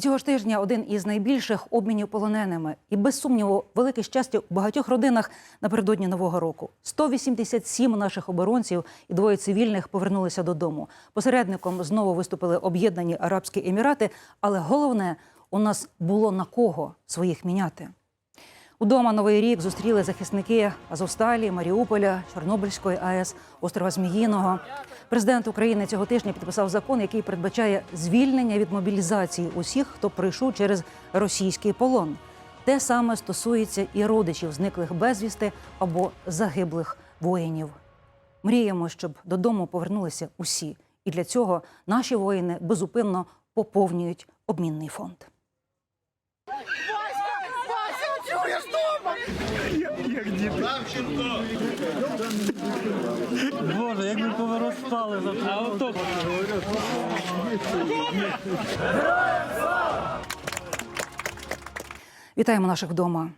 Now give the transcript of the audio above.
Цього ж тижня один із найбільших обмінів полоненими. І без сумніву, велике щастя у багатьох родинах напередодні нового року. 187 наших оборонців і двоє цивільних повернулися додому. Посередником знову виступили об'єднані Арабські Емірати. Але головне, у нас було на кого своїх міняти. Удома Новий рік зустріли захисники Азовсталі, Маріуполя, Чорнобильської АЕС, острова Зміїного. Президент України цього тижня підписав закон, який передбачає звільнення від мобілізації усіх, хто прийшов через російський полон. Те саме стосується і родичів зниклих безвісти або загиблих воїнів. Мріємо, щоб додому повернулися усі, і для цього наші воїни безупинно поповнюють обмінний фонд. Боже, як ми повиростали за А ото Вітаємо наших вдома.